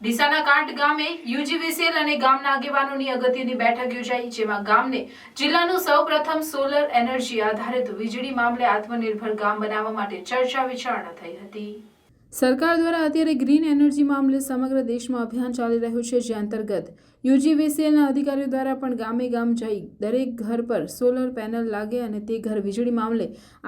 ડીસાના કાંઠ ગામે યુજીવીસીએલ અને ગામના આગેવાનોની અગત્યની બેઠક યોજાઈ, જેમાં ગામને જિલ્લાનું સૌપ્રથમ સોલર એનર્જી આધારિત વીજળી મામલે આત્મનિર્ભર ગામ બનાવવા માટે ચર્ચા વિચારણા થઈ હતી. સરકાર દ્વારા અત્યારે ગ્રીન એનર્જી મામલે સમગ્ર દેશમાં અભિયાન ચાલી રહ્યું છે, જે અંતર્ગત યુજીવીસીએલના અધિકારીઓ દ્વારા પણ ગામે ગામ જઈ દરેક ઘર પર સોલર પેનલ લાગે અને તે ઘર વીજળી મામલે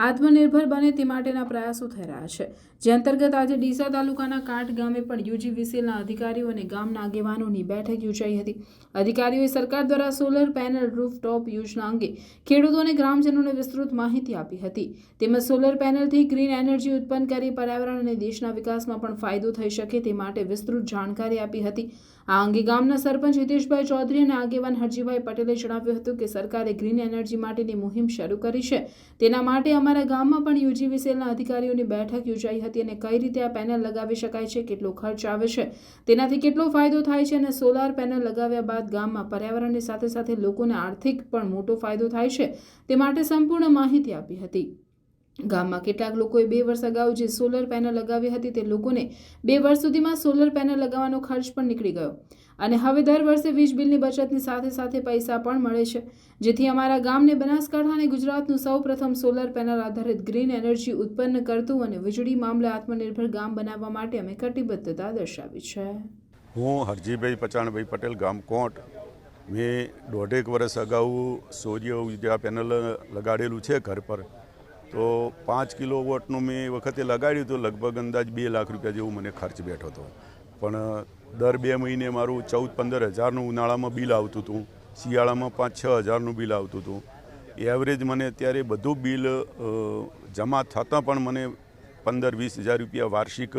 આત્મનિર્ભર બને તે માટેના પ્રયાસો થઈ રહ્યા છે. જે અંતર્ગત આજે ડીસા તાલુકાના કાંઠ ગામે પણ યુજીવીસીએલના અધિકારીઓ અને ગામના આગેવાનોની બેઠક યોજાઈ હતી. અધિકારીઓએ સરકાર દ્વારા સોલર પેનલ રૂફટોપ યોજના અંગે ખેડૂતો અને ગ્રામજનોને વિસ્તૃત માહિતી આપી હતી. તેમજ સોલર પેનલથી ગ્રીન એનર્જી ઉત્પન્ન કરી પર્યાવરણ અને દેશના વિકાસમાં પણ ફાયદો થઈ શકે તે માટે વિસ્તૃત જાણકારી આપી હતી. આ અંગે ગામના સરપંચ હિતેશભાઈ ચૌધરી અને આગેવાન હરજીભાઈ પટેલે જણાવ્યું હતું કે સરકારે ગ્રીન એનર્જી માટેની મુહિમ શરૂ કરી છે. તેના માટે અમારા ગામમાં પણ યુજીવીસીએલના અધિકારીઓની બેઠક યોજાઈ હતી અને કઈ રીતે આ પેનલ લગાવી શકાય છે, કેટલો ખર્ચ આવે છે, તેનાથી કેટલો ફાયદો થાય છે અને સોલાર પેનલ લગાવ્યા બાદ ગામમાં પર્યાવરણની સાથે સાથે લોકોને આર્થિક પણ મોટો ફાયદો થાય છે તે માટે સંપૂર્ણ માહિતી આપી હતી. ગામમાં કેટલાક લોકોએ બે વર્ષ અગાઉ જે સોલર પેનલ લગાવી હતી તે લોકોને બે વર્ષ સુધીમાં સોલર પેનલ લગાવવાનો ખર્ચ પણ નીકળી ગયો. અને હવે દર વર્ષે વીજ બિલની બચતની સાથે સાથે પૈસા પણ મળે છે. જેથી અમારા ગામને બનાસકાંઠા અને ગુજરાતનું સૌ પ્રથમ સોલર પેનલ આધારિત ગ્રીન એનર્જી ઉત્પન્ન કરતું અને વીજળી મામલે આત્મનિર્ભર ગામ બનાવવા માટે અમે કટિબદ્ધતા દર્શાવી છે. હું હરજીભાઈ પચાણભાઈ પટેલ, ગામ કોટ. મેં દોઢેક વર્ષ અગાઉ સૂર્ય ઊર્જા પેનલ લગાડેલું છે ઘર પર. તો પાંચ કિલો વોટનું મેં એ વખતે લગાડ્યું તો લગભગ અંદાજ બે લાખ રૂપિયા જેવું મને ખર્ચ બેઠો હતો. પણ દર બે મહિને મારું ચૌદ પંદર હજારનું ઉનાળામાં બિલ આવતું હતું. શિયાળામાં પાંચ છ હજારનું બિલ આવતું હતું. એવરેજ મને અત્યારે બધું બિલ જમા થતાં પણ મને પંદર વીસ હજાર રૂપિયા વાર્ષિક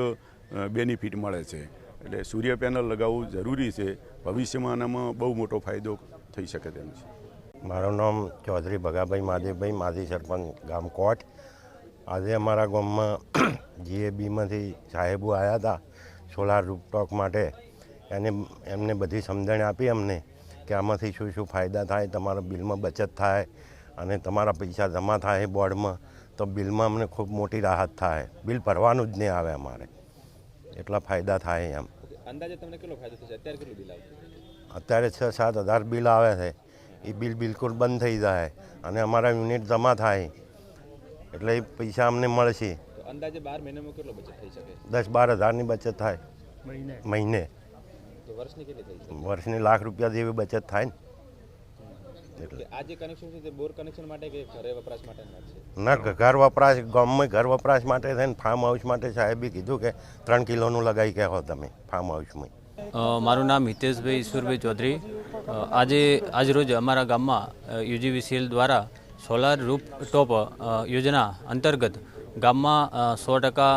બેનિફિટ મળે છે. એટલે સૂર્ય પેનલ લગાવવું જરૂરી છે. ભવિષ્યમાં આનામાં બહુ મોટો ફાયદો થઈ શકે તેમ છે. મારું નામ ચૌધરી ભગાભાઈ મહાદેવભાઈ માજી સરપંચ ગામ કોટ. આજે અમારા ગામમાં જીએબીમાંથી સાહેબો આવ્યા હતા સોલાર રૂપટોક માટે. એને એમને બધી સમજણ આપી અમને કે આમાંથી શું શું ફાયદા થાય તમારા બિલમાં બચત થાય અને તમારા પૈસા જમા થાય બોર્ડમાં તો બિલમાં અમને ખૂબ મોટી રાહત થાય. બિલ ભરવાનું જ નહીં આવે અમારે. એટલા ફાયદા થાય એમ. અંદાજે તમને કેટલો ફાયદો થશે? અત્યારે કેટલું બિલ આવશે? અત્યારે છ સાત હજાર બિલ આવે છે. એ બિલ બિલકુલ બંધ થઈ જાય અને અમારા યુનિટ જમા થાય. એટલે એ પૈસા અમને મળશે. અંદાજે બાર મહિનામાં કેટલો બચત થઈ શકે? દસ બાર હજારની બચત થાય. મહિને. વર્ષની કેટલી થઈ શકે? વર્ષની લાખ રૂપિયા જેવી બચત થાય ને. આ જે કનેક્શન છે તે બોર કનેક્શન માટે કે ઘરે વપરાશ માટે છે? ના ઘર વપરાશ ગામમાં ઘર વપરાશ માટે થઈને ફાર્મ હાઉસ માટે સાહેબે કીધું કે ત્રણ કિલોનું લગાવી કહેવો તમે ફાર્મ હાઉસમાં મારું નામ હિતેશભાઈ ઈશ્વરભાઈ ચૌધરી. આજે આજરોજ અમારા ગામમાં યુજીવીસીએલ દ્વારા સોલાર રૂપ ટોપ યોજના અંતર્ગત ગામમાં સો ટકા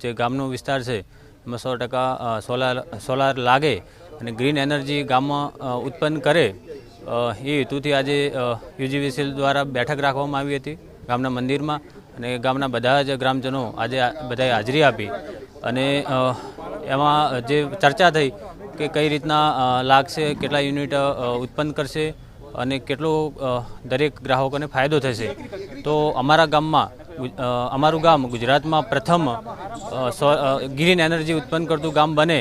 જે ગામનો વિસ્તાર છે, એમાં સો ટકા સોલાર સોલાર લાગે અને ગ્રીન એનર્જી ગામમાં ઉત્પન્ન કરે એ હેતુથી આજે યુજીવીસીએલ દ્વારા બેઠક રાખવામાં આવી હતી ગામના મંદિરમાં અને ગામના બધા જ ગ્રામજનો આજે બધાએ હાજરી આપી અને એમાં જે ચર્ચા થઈ કે કઈ રીતના લાગશે, કેટલા યુનિટ ઉત્પન્ન કરશે અને કેટલો દરેક ગ્રાહકોને ફાયદો થશે. તો અમારા ગામમાં અમારું ગામ ગુજરાતમાં પ્રથમ ગ્રીન એનર્જી ઉત્પન્ન કરતું ગામ બને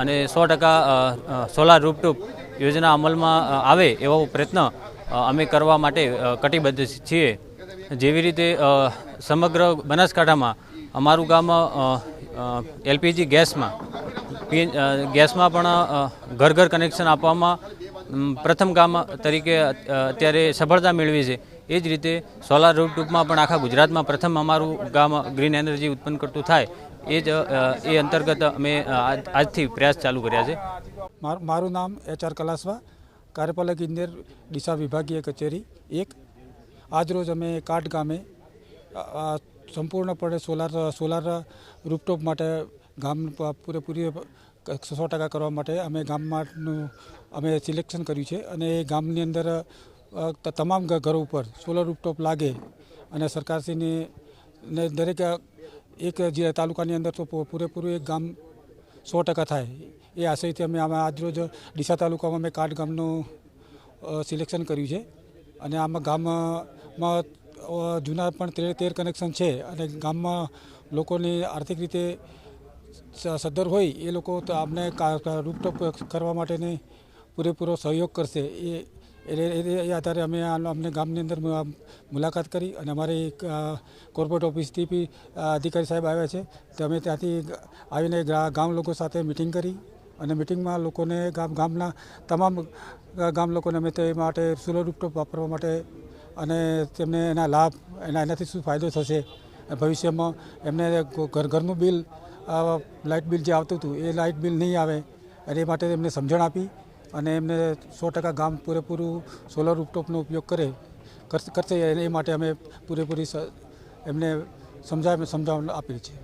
અને સો ટકા સોલાર રૂપટૂપ યોજના અમલમાં આવે એવો પ્રયત્ન અમે કરવા માટે કટિબદ્ધ છીએ. જેવી રીતે સમગ્ર બનાસકાંઠામાં અમારું ગામ એલપીજી ગેસમાં ગેસમાં પણ ઘર ઘર કનેક્શન આપવામાં પ્રથમ ગામ તરીકે અત્યારે સફળતા મેળવી છે. એ જ રીતે સોલાર રૂપટૂપમાં પણ આખા ગુજરાતમાં પ્રથમ અમારું ગામ ગ્રીન એનર્જી ઉત્પન્ન કરતું થાય, એ જ એ અંતર્ગત અમે આજથી પ્રયાસ ચાલુ કર્યા છે. માર- નામ એચ આર કલાસવા, કાર્યપાલક ઇજનેર, ડીસા વિભાગીય કચેરી એક. આજરોજ અમે કાટ ગામે સંપૂર્ણપણે સોલાર સોલાર રૂપટોપ માટે ગામ પૂરેપૂરી પૂરેપૂરી સો ટકા કરવા માટે અમે ગામમાંનું અમે સિલેક્શન કર્યું છે અને એ ગામની અંદર તમામ ઘરો ઉપર સોલર રૂપટોપ લાગે અને સરકારશ્રીની, ને દરેક એક જે તાલુકાની અંદર તો પૂરેપૂરું એક ગામ સો ટકા થાય. એ આશયથી અમે આમાં આજરોજ ડીસા તાલુકામાં અમે કાટ ગામનું સિલેક્શન કર્યું છે અને આમાં ગામમાં જૂના પણ તેર તેર કનેક્શન છે અને ગામમાં લોકોની આર્થિક રીતે સદ્ધર હોય, એ લોકો તો આપને રૂપટોપ કરવા માટેને પૂરેપૂરો સહયોગ કરશે. એ એ- આધારે અમે અમને ગામની અંદર મુલાકાત કરી અને અમારી કોર્પોરેટ ઓફિસથી બી અધિકારી સાહેબ આવ્યા છે. તો અમે ત્યાંથી આવીને ગામ લોકો સાથે મિટિંગ કરી અને મિટિંગમાં લોકોને ગામ, ગામના તમામ ગામ લોકોને અમે તે માટે સોલર રૂપટોપ વાપરવા માટે અને તેમને એના લાભ, એના, એનાથી શું ફાયદો થશે ભવિષ્યમાં એમને ઘર, ઘરનું બિલ લાઇટ બિલ જે આવતું હતું, એ લાઇટ બિલ નહીં આવે. અને એ માટે એમને સમજણ આપી અને એમને સો ટકા ગામ પૂરેપૂરું સોલર રૂપટોપનો ઉપયોગ કરે કરશે. એ માટે અમે પૂરેપૂરી એમને સમજાવ, સમજાવણ આપીએ છે.